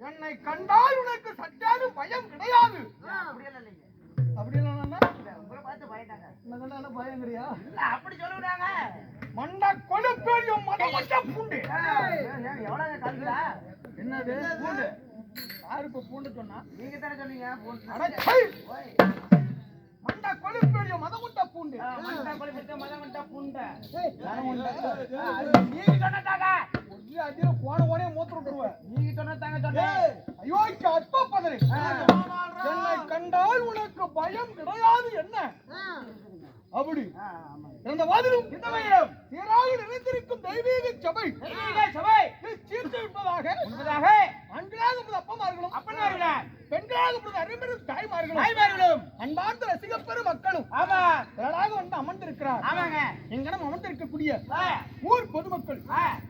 என்னை கண்டால் உனக்கு சற்றாலும் பயம் கிடையாது. மண்ட கொழுப்பேரியும் மதமட்ட பூண்டு. என்னது? பூண்டு. யாரு இப்ப பூண்டு சொன்னா? நீங்க தானே சொன்னீங்க மண்ட கொழுப்பேரியும் மதமுட்ட பூண்டு. மண்டா கொழுப்பிட்டு மதம் மண்டா புண்டை. நீங்க சொன்னதாங்க ஒரே அடியில மூத்திரம் விட்டுருவேன் நீங்க சொன்னதாங்க சொன்னேன். ஐயோ அற்ப பதறி. என்னை கண்டால் உனக்கு பயம் கிடையாது என்ன? அப்படி. இருந்த வாதிலும் சீராக நினைத்திருக்கும் தெய்வீக சபை. தெய்வீக சபை. சீர்த்து விட்டதாக உண்மைதாக ஆண்களாக உள்ள அப்பமார்களும் அப்பனார்களே பெண்களாக உள்ள அறிஞரும் தாய்மார்களும் தாய்மார்களும். அன்பார்ந்த ரசிக பெரு மக்களும் ஆமா. திரளாக வந்து அமர்ந்திருக்கிறார். ஆமாங்க. எங்கனம் அமர்ந்திருக்கக்கூடிய ஊர் பொதுமக்கள்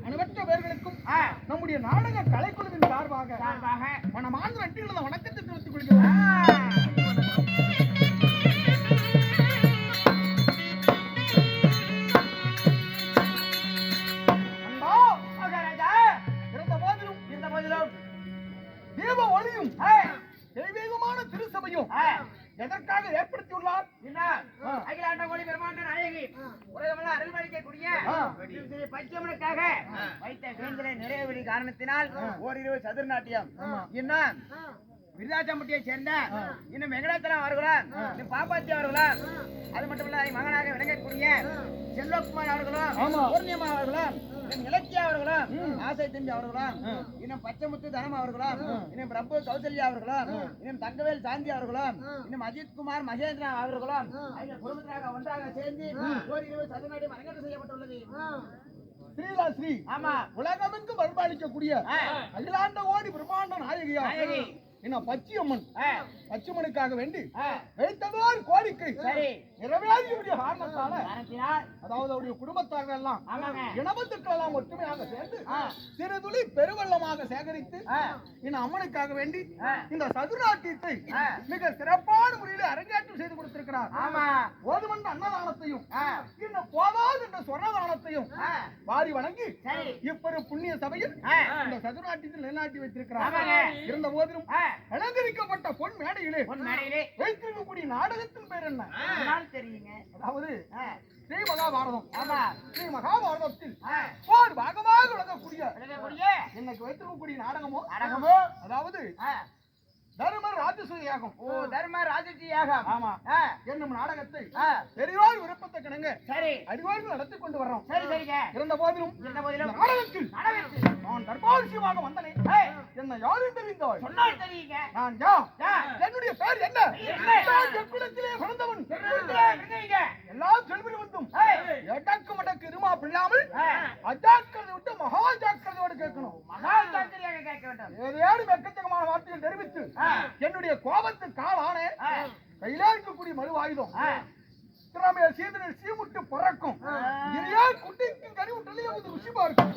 அனைவற்ற பேர்களுக்கும். நம்முடைய நாடக கலைக்குழுவின் சார்பாக சார்பாக. மனமார்ந்த நன்றிகள வணக்கத்தை தெரிவித்துக் ஆ. ஒளியும் தெய்வீகமான திருசபையும் ஆ, எதற்காக ஏற்படுத்தியுள்ளார்? என்ன. அகிலாண்ட கோடி பிரம்மாண்ட நாயகி உலகமெல்லாம் அருள்மளிக்கக்கூடிய பச்சையம்மனுக்காக வைத்த வேந்தலை நிறைவேறி காரணத்தினால் ஓரிரு சதுர் நாட்டியம் இன்னும் விருதாச்சம்பட்டியை சேர்ந்த இன்னும் வெங்கடாச்சலம் அவர்களும் இன்னும் பாப்பாத்தி அவர்களும் அது மட்டும் இல்ல மகனாக விளங்கக்கூடிய செல்வகுமார் அவர்களும். பூர்ணிமா அவர்களும் இலக்கியா அவர்களும் ஆசை தம்பி அவர்களும் இன்னும் பச்சைமுத்து தனம் அவர்களும் இன்னும் பிரபு கௌசல்யா அவர்களும் இன்னும் தங்கவேல் சாந்தி அவர்களும் இன்னும் அஜித் குமார் மகேந்திரன் அவர்களும் குடும்பத்தினராக ஒன்றாக சேர்ந்து ஓரிரு சதுநாடி அரங்கேற்றம் செய்யப்பட்டுள்ளது. ஸ்ரீலா ஸ்ரீ ஆமா. உலகமெங்கும் வருமானிக்கக்கூடிய ஆ. அகிலாண்ட கோடி பிரம்மாண்ட நாயகியா. நாயகி. என்ன பச்சியம்மன். பச்சியம்மனுக்காக வேண்டி ஆ, வைத்ததோர் கோரிக்கை. சரி. நிறைவேறிய காரணத்தால அதாவது அவருடைய குடும்பத்தார்கள் எல்லாம் ஆமாங்க. இனபந்துக்கள் எல்லாம் ஒற்றுமையாக சேர்ந்து ஆ. சிறு துளி பெருவெள்ளமாக சேகரித்து இந்த அம்மனுக்காக வேண்டி. இந்த சதுராட்டியத்தை. மிக சிறப்பான முறையில் அரங்கேற்றம் செய்து கொடுத்திருக்கிறார். ஆமா. போதுமன்ற அன்னதானத்தையும் இன்னும் போதாது என்ற சொர்ணதானத்தையும் வாரி வழங்கி சரி. இப்பொரு புண்ணிய சபையில் இந்த சதுராட்டியத்தில் நிலைநாட்டி வைத்திருக்கிறார். இருந்த போதிலும் அலங்கரிக்கப்பட்ட பொன் மேடையிலே பொன் மேடையிலே. வைத்திருக்கக்கூடிய நாடகத்தின் பேர் என்ன? தெரியுங்க? அதாவது ஸ்ரீ மகாபாரதம் ஆமா. ஸ்ரீ மகாபாரதத்தில் ஒரு பாகமாக விளங்கக்கூடிய இன்னைக்கு வைத்திருக்கக்கூடிய நாடகமோ? அடகமோ அதாவது ஆ, தருமர் ராஜசூயாகம். ஓ தர்ம ராஜஜி யாகம் ஆமா என்னும் நாடகத்தை பெரியோர் விருப்பத்தை கிணங்க. சரி. அறிவார்கள் நடத்தி கொண்டு வர்றோம். சரி சரிங்க. இருந்த போதிலும் இருந்த போதிலும் நாடகத்தில். நாடகத்தில். நான் தர்பாவசியமாக வந்தனே. என்ன யாரும் தெரிந்தாய்? சொன்னால் தெரியுங்க. நான் யா. என்னுடைய பேர் என்ன? எக்குலத்திலே பிறந்தவன். எல்லாம் செல்வி வந்தும். எடக்கு மடக்கு இருமா பிள்ளாமல் அஜாக்கிரதை விட்டு மகா ஜாக்கிரதையோடு கேட்கணும். மகா சாஸ்திரியாக கேட்க வேண்டும். ஏதேனும் எக்கச்சக்கமான வார்த்தைகள் தெரிவித்து. என்னுடைய கோபத்துக்கு காலான கையில இருக்கக்கூடிய மறு ஆயுதம். திறமைய சீதனில் சீமுட்டு பறக்கும். ஆ. இதையா குட்டிக்கு கனி விட்டுலயே வந்து ருசி பார்க்கும்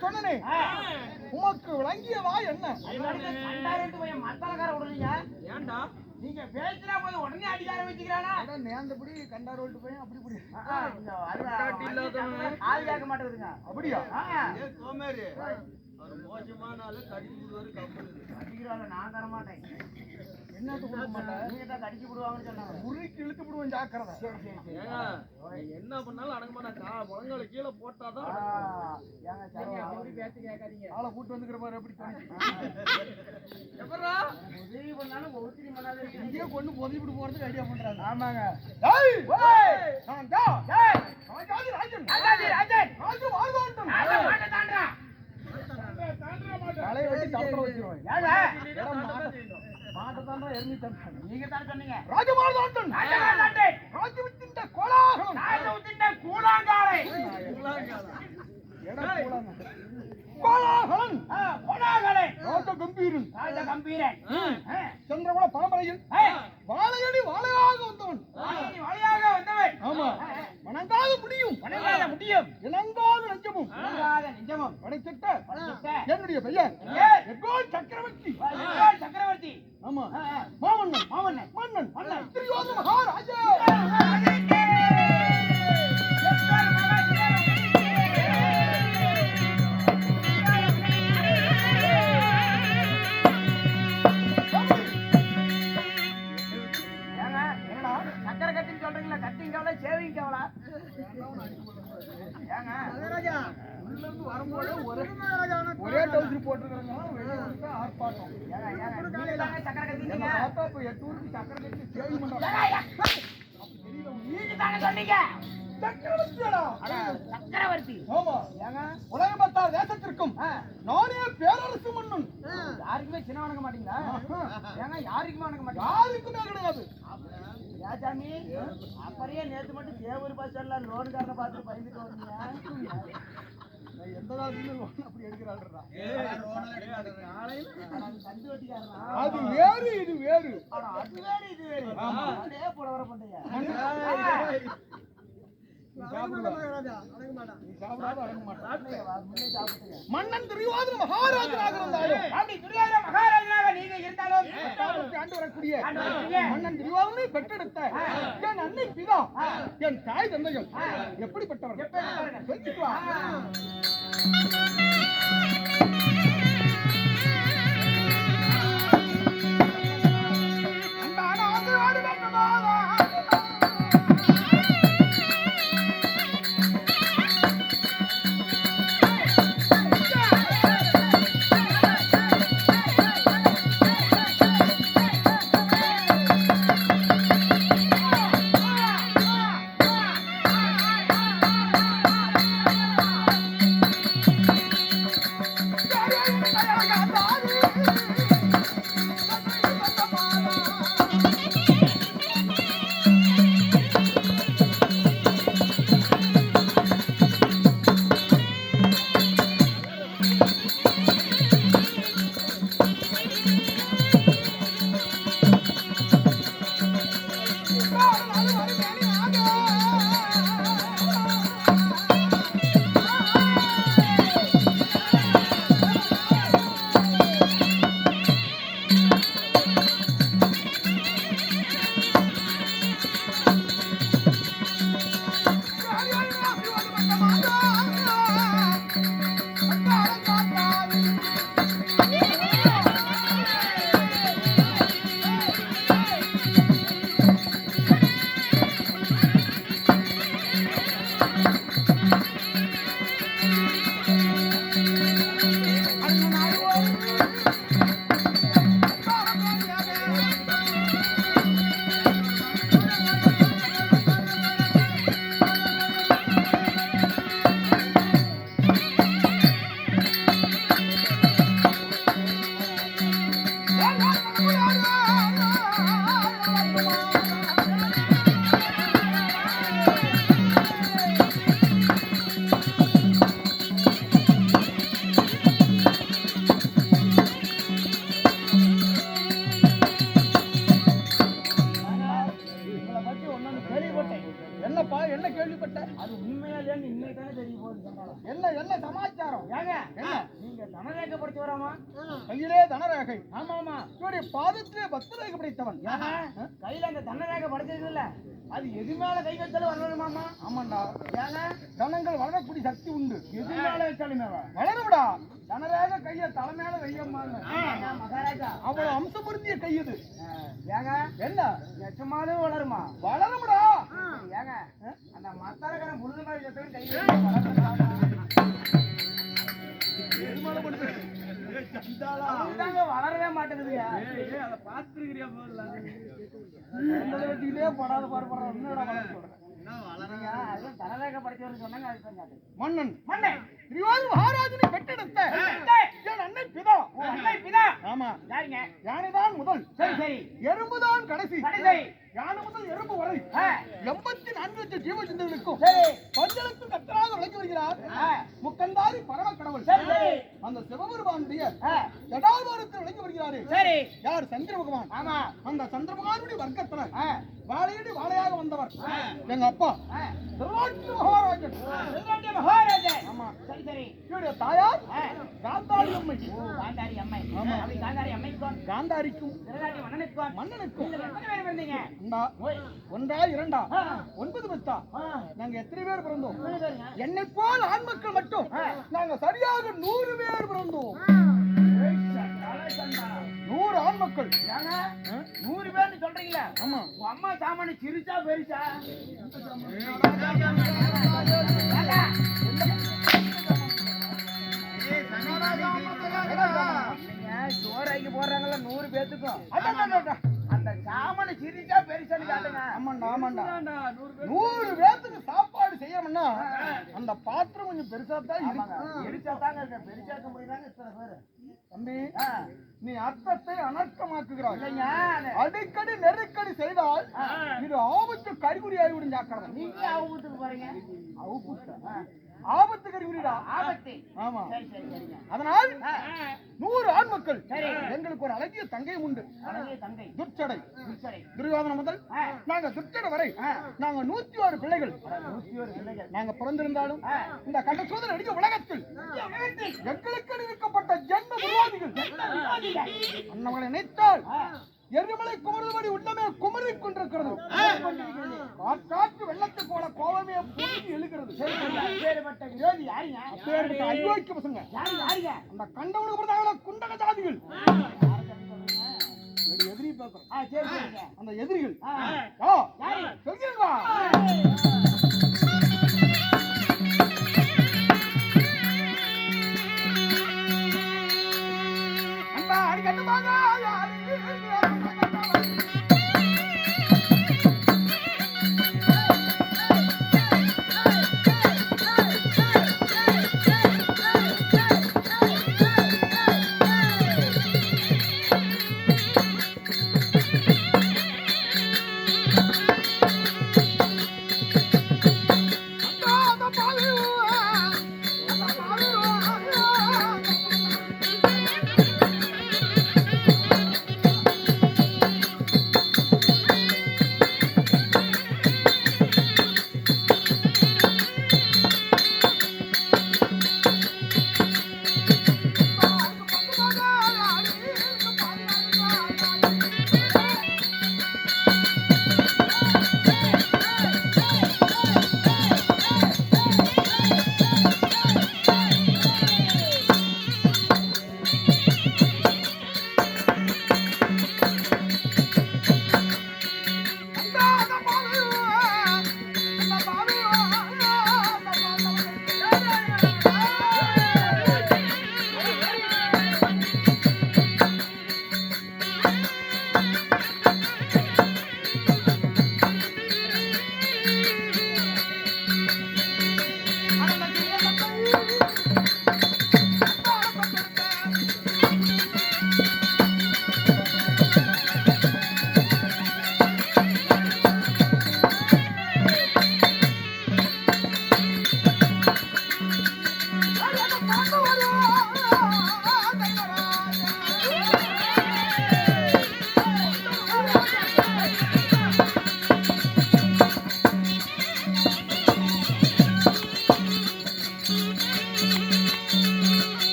சொன்னனே உமக்கு விளங்கியவா என்ன? மத்தளக்கார விடுறீங்க ஏன்டா? நீங்க பேசினா போது உடனே அடிக்க ஆரம்பிச்சுக்கிறானா நேர்ந்தபடி கண்டார் ரோட்டு போய் அப்படி இப்படி. ஆள் கேட்க மாட்டேங்குதுங்க. அப்படியா? சோமேரி அவர் மோசமான கடிச்சு நான் தர மாட்டேன் முறுக்கி இழுத்து விடுவேன் ஜாக்கிரதை. என்ன பண்ணாலும் அடங்க மாட்டேன் கா முழங்கால கீழே போட்டாதான் ஆளை கூட்டு வந்துக்கிற மாதிரி எப்படி தோணுச்சு? எப்படா உதவி பண்ணாலும் பண்ணாத. இங்கேயே கொண்டு புதைச்சிட்டு போறதுக்கு ஐடியா பண்றாங்க. ஆமாங்க. ராஜன். தலையை வச்சிருவேன்? மாட்டை தாண்டா எரிஞ்சு தம்பி நீங்க தானே சொன்னீங்க. ராஜ வாழ்வாண்டன் ராஜா, ராஜாண்டே. ராஜு வித்தின்ற கோலாகலம் ராஜா உத்திட்ட கூழாங்காலை. எடா ஒரே டவுசர் போட்டுருக்காங்க ஆர்ப்பாட்டம். பார்த்தா இப்ப எட்டு ஊருக்கு சக்கரை கட்டி சேவை சொன்னீங்க. சக்கரவர்த்தி. உலக பத்தார் தேசத்திற்கும் நானே பேரரசு மன்னன். யாருக்குமே சின்ன வணங்க மாட்டீங்களா? ஏங்க யாருக்குமே வணங்க மாட்டீங்க? யாருக்குமே கிடையாது. ராஜாமி அப்படியே நேத்து மட்டும் தேவூர் பஸ் ஸ்டாண்ட்ல லோன்காரனை பார்த்து பயந்துட்டு வந்தீங்க. எந்த ராஜ்யமும் அப்படி எடுக்கிறாள்டா அது வேறு இது வேறு. ஆனா அது வேற இது வேறு. போல வர பண்றீங்க மன்னன் துரியோதன மகாராஜனாக இருந்தாலும் அப்படி துரியோதன மகாராஜனாக நீங்க இருந்தாலும் ஆண்டு வரக்கூடிய மன்னன் துரியோதனை பெற்றெடுத்த என் அன்னை பிதா என் தாய் தந்தைகள் எப்படிப்பட்டவர்கள்? எப்பேற்பட்டவர்கள்? ஆமா இவருடைய பாதத்திலே பக்தரேகை படைத்தவன் கையில அந்த தனரேக படிச்சது இல்ல அது எது மேல கை வச்சாலும் வரணுமாமா ஆமாண்டா. ஏங்க? தனங்கள் வளரக்கூடிய சக்தி உண்டு. எது மேல வச்சாலும் மேல வளரும்டா தனரேக கைய தலை மேல வையம்மாங்க மகாராஜா. அவ்வளவு அம்சம் பொருந்திய கை இது. ஏங்க? என்ன? நிஜமாலும் வளருமா? வளரும்டா ஏங்க? அந்த மத்தாரக்காரன் புழுது மாதிரி கை வச்சு அதுதாங்க வளரவே மாட்டேங்குதுங்க. அதை பார்த்துருக்கிறியா போல வெட்டிக்கிட்டே படாத பாடுபடுற மன்னன். மண்ணே திரிவாதி மகாராஜனை பெற்றெடுத்த என் அன்னை பிதா. உன் அன்னை பிதா. ஆமா. யாருங்க? யானைதான் முதல். சரி சரி. எறும்புதான் கடைசி. கடைசி. யானை முதல் எறும்பு வரை. எண்பத்தி நான்கு லட்சம் ஜீவ பஞ்சலுக்கு கத்தராக விளக்கி வருகிறார். முக்கந்தாரி பரம கடவுள் அந்த சிவபெருமானுடைய ஜடாபாரத்தில் விளக்கி வருகிறாரே. யார்? சந்திர பகவான் ஆமா. அந்த சந்திர பகவானுடைய வர்க்கத்தினர் வாழையடி வாழையாக வந்தவர். எங்க அப்பா. ஆ. திருவாட்சி மகாராஜன். செல்வராஜ மகாராஜன். ஆமா. சரி சரி. இவருடைய தாயார் ஆ, காந்தாரி அம்மை. ஓ காந்தாரி அம்மை. ஆமா. காந்தாரி அம்மைக்கும் காந்தாரிக்கும் திருநாட்டி மன்னனுக்கும் எத்தனை பேர் ஓய். ஒன்றா இரண்டா? ஒன்பது பத்தா? நாங்க எத்தனை பேர் பிறந்தோம்? என்னை போல் ஆண் மக்கள் மட்டும். நாங்க சரியாக நூறு பேர் பிறந்தோம். மக்கள். ஏங்க? நூறு பேர்னு சொல்றீங்களா? ஆமா. உங்க அம்மா சாமானு சிரிச்சா பெருசா சோறாக்கி போடுறாங்கல்ல நூறு பேத்துக்கும். அந்த சாமானு சிரிச்சா பெருசான்னு காட்டுங்க ஆமாண்டா ஆமாண்டா. நூறு பேத்துக்கு சாப்பாடு செய்யணும்னா அந்த பாத்திரம் கொஞ்சம் பெருசா தான். இருக்கு பெருசா தாங்க இருக்கு பெருசாக்க முடியுதாங்க இத்தனை பேரு. தம்பி. நீ அர்த்தத்தை அனர்த்தமாக்குகிறாய். அடிக்கடி நெருக்கடி செய்தால் இது ஆபத்து கறிகுறியாகி விடும் ஜாக்கிரதை. நீங்களே ஆபத்துக்கு போறீங்க? ஆ. ஆபத்து கறிகுறிடா ஆபத்து. ஆமா. சரி சரி சரிங்க. அதனால். நூறு ஆண் மக்கள் சரி. எங்களுக்கு ஒரு அழகிய தங்கை உண்டு. துர்ச்சடை. துரியோதன முதல். நாங்க துர்ச்சடை வரை. நாங்க நூத்தி ஆறு பிள்ளைகள். நூத்தி ஒரு பிள்ளைகள். நாங்க பிறந்திருந்தாலும். இந்த கண்ட சோதனை அடிக்க உலகத்தில் எங்களுக்கு. இருக்கப்பட்ட ஜென்ம விரோதிகள். அன்னவங்களை நினைத்தால். எரிமலை குமருபடி உள்ளமே குமரிக் கொண்டிருக்கிறது. காற்று வெள்ளத்தை போல கோபமே பொங்கி எழுகிறது. அயோக்கிய பசங்க. யாரு யாருங்க? அந்த கண்டவனுக்கு பிறந்தாங்கள குண்டக ஜாதிகள். எதிரி பார்க்கிறோம் அந்த எதிரிகள்? சொல்கிறீங்களா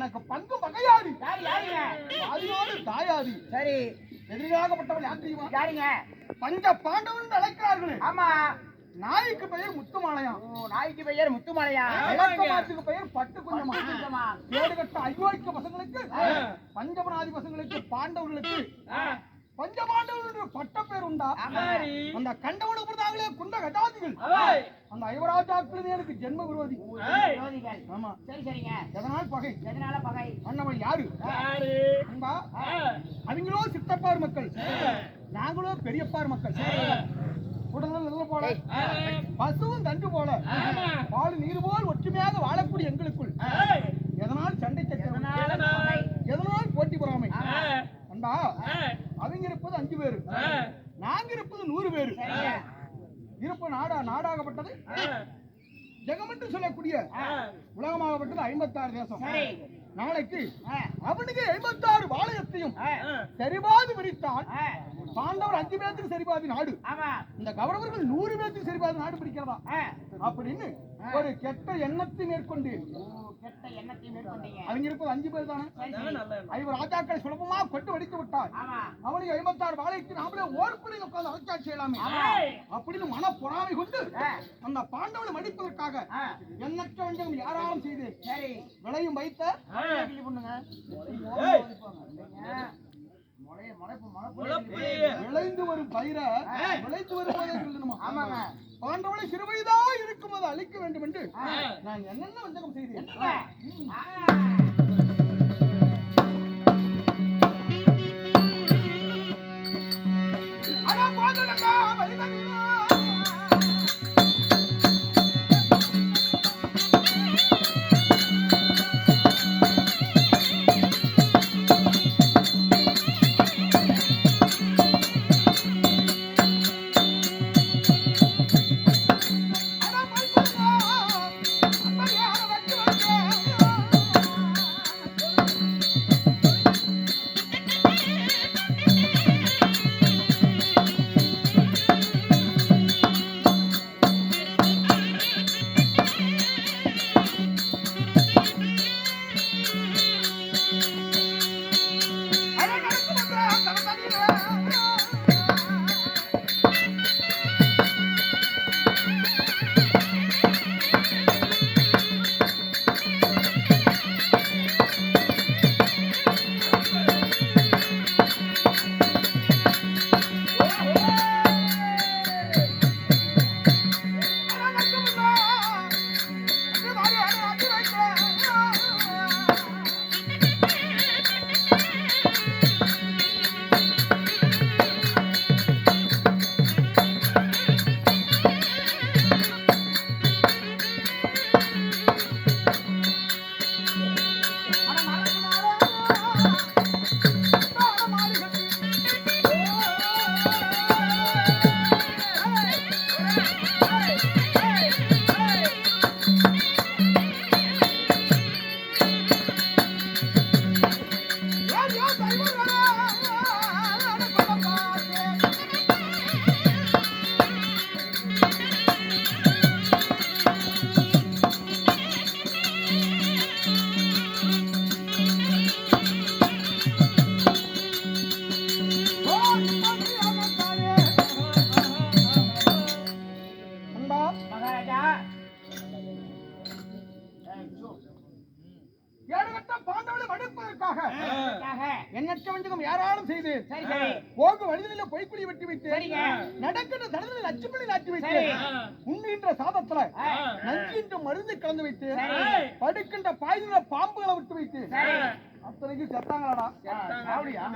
எனக்கு பங்கு பகையாளி. யார் யாருங்க? தாயோடு தாயாதி. சரி. எதிராகப்பட்டவள் யார் தெரியுமா? யாருங்க? பஞ்ச பாண்டவன் அழைக்கிறார்களே. ஆமா. நாய்க்கு பெயர் முத்துமாலையா? நாய்க்கு பெயர் முத்துமாலையா? இலக்கமாத்துக்கு பெயர் பட்டு குஞ்சமா. ஏடு கட்ட பசங்களுக்கு பஞ்சபனாதி பசங்களுக்கு பாண்டவர்களுக்கு பஞ்ச பாண்டவர்கள் பட்ட பேர் உண்டா. அந்த கண்டவனுக்கு பிறந்தாங்களே குண்ட கட்டாதிகள் அந்த ஐவராஜாக்கள் எனக்கு ஜென்ம விரோதி. ஆமா. சரி சரிங்க. எதனால் பகை? எதனால பகை? அண்ணவன் யாரு? அன்பா? அவங்களோ சித்தப்பார் மக்கள். நாங்களோ பெரியப்பார் மக்கள். உடனே நல்ல போல. பசுவும் தண்டு போல. பால் நீர் போல் ஒற்றுமையாக வாழக்கூடிய எங்களுக்குள் எதனால் சண்டை சச்சரவு எதனால பகை எதனால் போட்டி பொறாமை அன்பா அவங்க இருப்பது அஞ்சு பேரு நாங்க இருப்பது நூறு பேரு சரிங்க இருப்பு நாடா நாடாகப்பட்டது ஜெகமென்று சொல்லக்கூடிய உலகமாகப்பட்டது ஐம்பத்தாறு தேசம். நாளைக்கு அவனுக்கு ஐம்பத்தாறு வாளையத்தையும் சரிபாதி பிரித்தால் ஆ, பாண்டவர் அஞ்சு பேருக்கு சரிபாதி நாடு. இந்த கௌரவர்கள் நூறு பேருக்கு சரிபாதி நாடு பிடிக்கிறதா ஆ. அப்படின்னு ஒரு கெட்ட எண்ணத்தை மேற்கொண்டு அவங்க இருப்பது அஞ்சு பேர் தானே. ஐவர் ராஜாக்களை சுலபமா கொண்டு வடித்து விட்டார். ஆமா. அவனுக்கு ஐம்பத்தாறு வாழைக்கு நாமளே ஓர்படியில் உட்கார்ந்து அரசாட்சி செய்யலாமே. அப்படின்னு மன பொறாமை கொண்டு அந்த பாண்டவனை மடிப்பதற்காக எண்ணற்ற வஞ்சகம் யாராலும் செய்து விளையும் வைத்த பண்ணுங்க விளைந்து வரும் பயிரை விளைத்து வரும்போதே சொல்லணுமா ஆமாங்க. பாண்டவனை சிறுவயதா இருக்கும் போது அழிக்க வேண்டும் என்று நான் என்னென்ன வஞ்சகம் செய்தேன்? அட போதுடா, மருந்து கலந்து வைத்து. படுக்கின்ற பாய்கிற பாம்புகளை விட்டு வைத்து. அத்தனைக்கு செத்தாங்களாடா?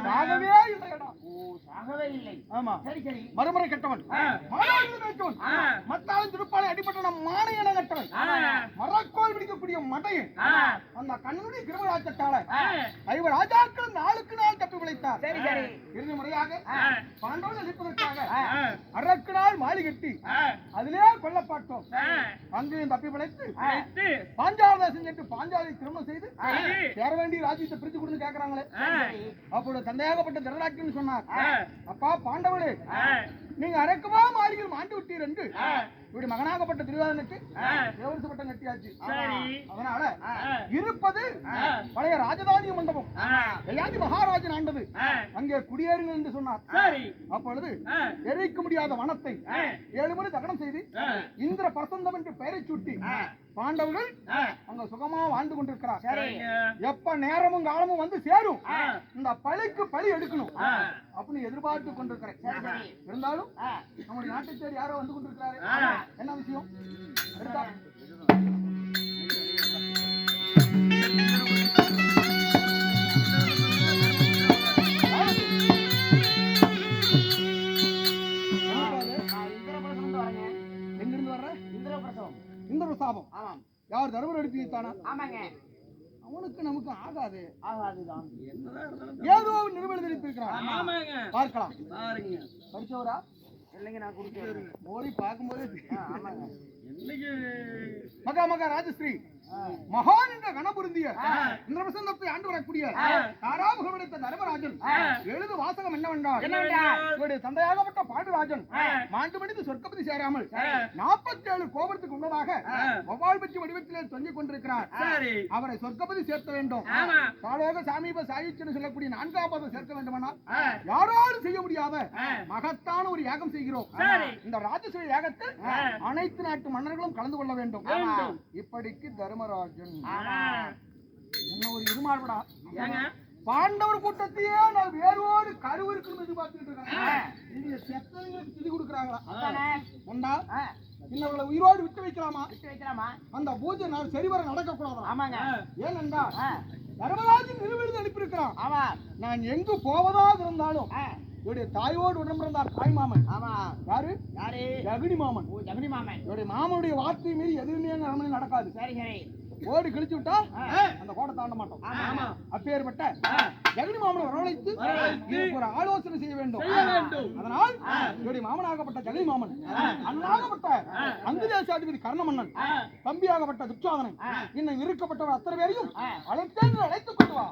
சாகவே இல்லையடா. ஓ சாகவே இல்லை. ஆமா. சரி சரி. மறுமுறை கெட்டவன். ஆ. அந்த கண்ணனுடைய கிருமராஜத்தால. ஐவர் ராஜாக்கள் நாளுக்கு நாள் தப்பி சரி இறுதி முறையாக. பாண்டவன் அழிப்பதற்காக. அரக்கு நாள் மாலி கட்டி ஆ. அதிலே கொல்லப்பட்டோம். அங்கேயும் தப்பி பிழைத்து. பாஞ்சாலதாசன் என்று பாஞ்சாலை திருமணம் செய்து சரி. வேண்டிய ராஜ்யத்தை பிரித்து கொடுத்து கேக்குறாங்களே சரி. அப்பொழுது தந்தையாகப்பட்ட திருநாட்டின்னு சொன்னார். அப்பா பாண்டவளே ஆ. நீங்க அரக்கமா மாளிகள் மாண்டு விட்டீர் என்று இப்படி மகனாகப்பட்ட திருவாரனுக்கு ஆ. தேவரசு பட்டம் கட்டியாச்சு. அதனால. இருப்பது. பழைய ராஜதானிய மண்டபம் ஆ. யயாதி மகாராஜன் ஆண்டது. அங்கே குடியேறுங்கள் என்று சொன்னார் அப்பொழுது. எரிக்க முடியாத வனத்தை. ஏழு முறை தகனம் செய்து. இந்திர பிரசந்தம் என்று பெயரை சூட்டி பாண்டவர்கள். அங்க சுகமா வாழ்ந்து கொண்டிருக்கிறார். எப்ப நேரமும் காலமும் வந்து சேரும். இந்த பழிக்கு பழி எடுக்கணும். அப்படின்னு எதிர்பார்த்து கொண்டிருக்கிறேன் இருந்தாலும் நம்முடைய நாட்டை தேடி யாரோ வந்து கொண்டிருக்கிறாரு. என்ன விஷயம் பிரசாபம் ஆமாம் யார் தர்மர் எடுத்து வைத்தானா ஆமாங்க. அவனுக்கு நமக்கு ஆகாது ஆகாதுதான் ஏதோ நிறுவனம் இருக்கிறான் பார்க்கலாம். பாருங்க. படிச்சவரா இல்லைங்க நான் குடிக்கிறேன் மோடி பார்க்கும்போது ஆமாங்க. என்னைக்கு? மகா மகா ராஜஸ்ரீ. மகான் என்ற கணபுருந்திய இந்த வசந்தத்தை ஆண்டு வரக்கூடிய தாராமுகம் எடுத்த தர்மராஜன் எழுது வாசகம் என்னவென்றால்? இவருடைய தந்தையாகப்பட்ட பாண்டுராஜன். மாண்டு மனித சொர்க்கப்பதி சேராமல். நாற்பத்தி ஏழு கோபுரத்துக்கு முன்னதாக. வவ்வால் பற்றி வடிவத்திலே தொங்கிக் கொண்டிருக்கிறார் அவரை சொர்க்கப்பதி சேர்க்க வேண்டும் சாலோக சாமீப சாயிச்சுன்னு சொல்லக்கூடிய நான்காம் பாதம் சேர்க்க வேண்டுமானால். யாராலும் செய்ய முடியாத. மகத்தான ஒரு யாகம் செய்கிறோம். இந்த ராஜசூய யாகத்தில். அனைத்து நாட்டு மன்னர்களும் கலந்து கொள்ள வேண்டும். இப்படிக்கு தர்மராஜன். என்ன ஒரு இருமாறுபடா ஏங்க. பாண்டவர் கூட்டத்தையே நான் வேறோடு கருவு இருக்குன்னு எதிர்பார்த்துட்டு இருக்கேன் நீங்க செத்தவங்களுக்கு திதி கொடுக்குறாங்களா? உண்டா ஆ, இன்னவங்களை உயிரோடு விட்டு வைக்கலாமா? விட்டு வைக்கலாமா? அந்த பூஜை நான் சரிவர நடக்க கூடாதா ஆமாங்க ஏனென்றா ஆ, தர்மராஜன் நிறுவனத்தை அனுப்பியிருக்கிறான். ஆமா. நான் எங்கு போவதாக இருந்தாலும் இவருடைய தாயோடு உடம்பிருந்தார் தாய் மாமன் ஆமா. யாரு? யாரு? ஜகுனி மாமன். ஓ ஜெகனி மாமன். இவருடைய மாமனுடைய வார்த்தை மீறி எதுவுமே அரண்மனையில் நடக்காது. சரி சரி. ஓடி கிழிச்சு விட்டா. அந்த கோட்டை தாண்ட மாட்டோம். ஆமா அப்பேற்பட்ட ஜெகனி மாமனை வரவழைத்து ஒரு ஆலோசனை செய்ய வேண்டும். அதனால் இவருடைய மாமனாகப்பட்ட ஜெகனி மாமன் அண்ணனாகப்பட்ட அங்கு தேசாதிபதி கர்ணமன்னன். தம்பியாகப்பட்ட துச்சாதனன் இன்னும் இருக்கப்பட்டவர் அத்தனை பேரையும். அழைத்தேன் அழைத்துக் கொண்டு வா.